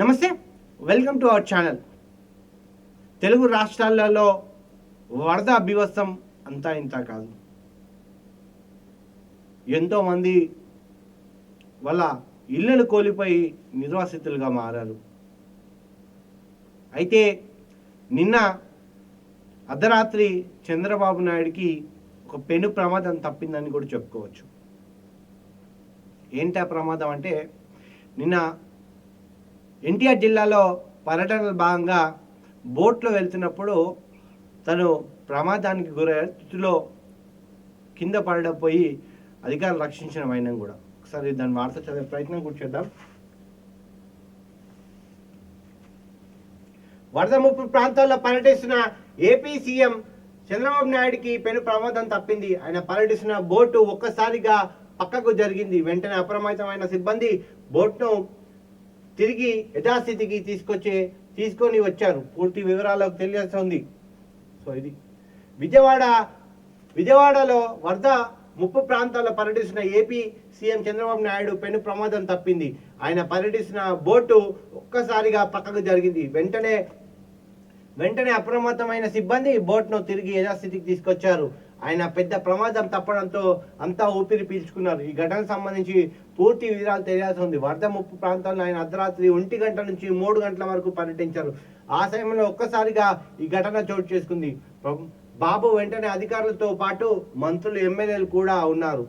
నమస్తే welcome to our channel. Telugu రాష్ట్రాలలో వరద అభివస్తం అంతా ఇంత కాదు. ఎంతోమంది వాళ్ళ ఇళ్ళను కోల్పోయి నిర్వాసితులుగా మారారు. అయితే నిన్న అర్ధరాత్రి చంద్రబాబు నాయుడికి ఒక పెను ప్రమాదం తప్పిందని కూడా చెప్పుకోవచ్చు. ఏంటి ఆ ప్రమాదం అంటే నిన్న ఎన్టీఆర్ జిల్లాలో పర్యటనలో భాగంగా బోట్లో వెళ్తున్నప్పుడు తను ప్రమాదానికి గురయ్యే స్థితిలో కింద పడపోయి అధికారులు రక్షించిన వైనం కూడా. ఒకసారి దాని వార్త చదివే ప్రయత్నం కూడా చేద్దాం. వరద ముప్పు ప్రాంతాల్లో పర్యటిస్తున్న ఏపీ సీఎం చంద్రబాబు నాయుడికి పెను ప్రమాదం తప్పింది. ఆయన పర్యటిస్తున్న బోటు ఒక్కసారిగా పక్కకు జరిగింది. వెంటనే అప్రమత్తమైన సిబ్బంది బోట్ను తిరిగి యథాస్థితికి తీసుకొచ్చే తీసుకొని వచ్చారు. పూర్తి వివరాలకు తెలియాల్సి ఉంది. సో ఇది. విజయవాడ విజయవాడలో వరద ముప్పు ప్రాంతాల్లో పర్యటిస్తున్న ఏపీ సీఎం చంద్రబాబు నాయుడు పెను ప్రమాదం తప్పింది. ఆయన పర్యటిస్తున్న బోటు ఒక్కసారిగా పక్కకు జరిగింది. వెంటనే వెంటనే అప్రమత్తమైన సిబ్బంది బోట్ను తిరిగి యథాస్థితికి తీసుకొచ్చారు. ఆయన పెద్ద ప్రమాదం తప్పడంతో అంతా ఊపిరి పీల్చుకున్నారు. ఈ ఘటనకు సంబంధించి పూర్తి వివరాలు తెలియాల్సి ఉంది. వరద ముప్పు ప్రాంతాల్లో ఆయన అర్ధరాత్రి ఒంటి గంట నుంచి మూడు గంటల వరకు పర్యటించారు. ఆ సమయంలో ఒక్కసారిగా ఈ ఘటన చోటు చేసుకుంది. బాబు వెంటనే అధికారులతో పాటు మంత్రులు ఎమ్మెల్యేలు కూడా ఉన్నారు.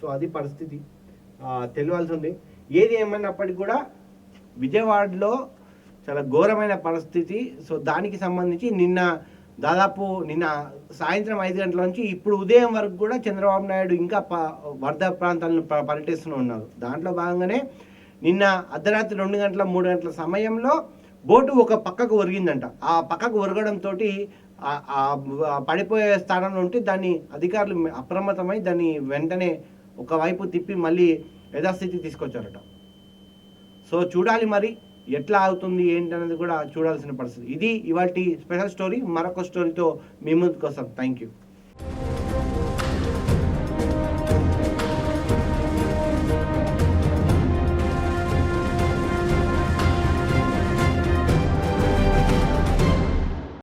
సో అది పరిస్థితి. తెలియాల్సి ఉంది. ఏది ఏమైనప్పటికీ కూడా విజయవాడలో చాలా ఘోరమైన పరిస్థితి. సో దానికి సంబంధించి నిన్న దాదాపు నిన్న సాయంత్రం ఐదు గంటల నుంచి ఇప్పుడు ఉదయం వరకు కూడా చంద్రబాబు నాయుడు ఇంకా వరద ప్రాంతాలను ప- పర్యటిస్తూ ఉన్నారు. దాంట్లో భాగంగానే నిన్న అర్ధరాత్రి రెండు గంటల మూడు గంటల సమయంలో బోటు ఒక పక్కకు ఒరిగిందంట. ఆ పక్కకు ఒరగడంతో పడిపోయే స్థానంలో ఉంటే దాన్ని అధికారులు అప్రమత్తమై దాన్ని వెంటనే ఒకవైపు తిప్పి మళ్ళీ యథాస్థితి తీసుకొచ్చారట. సో చూడాలి మరి ఎట్లా అవుతుంది ఏంటి అనేది కూడా చూడాల్సిన పరిస్థితి. ఇది ఇవాళ స్పెషల్ స్టోరీ మరొక స్టోరీతో మీ ముందుకు వస్తాం. Thank you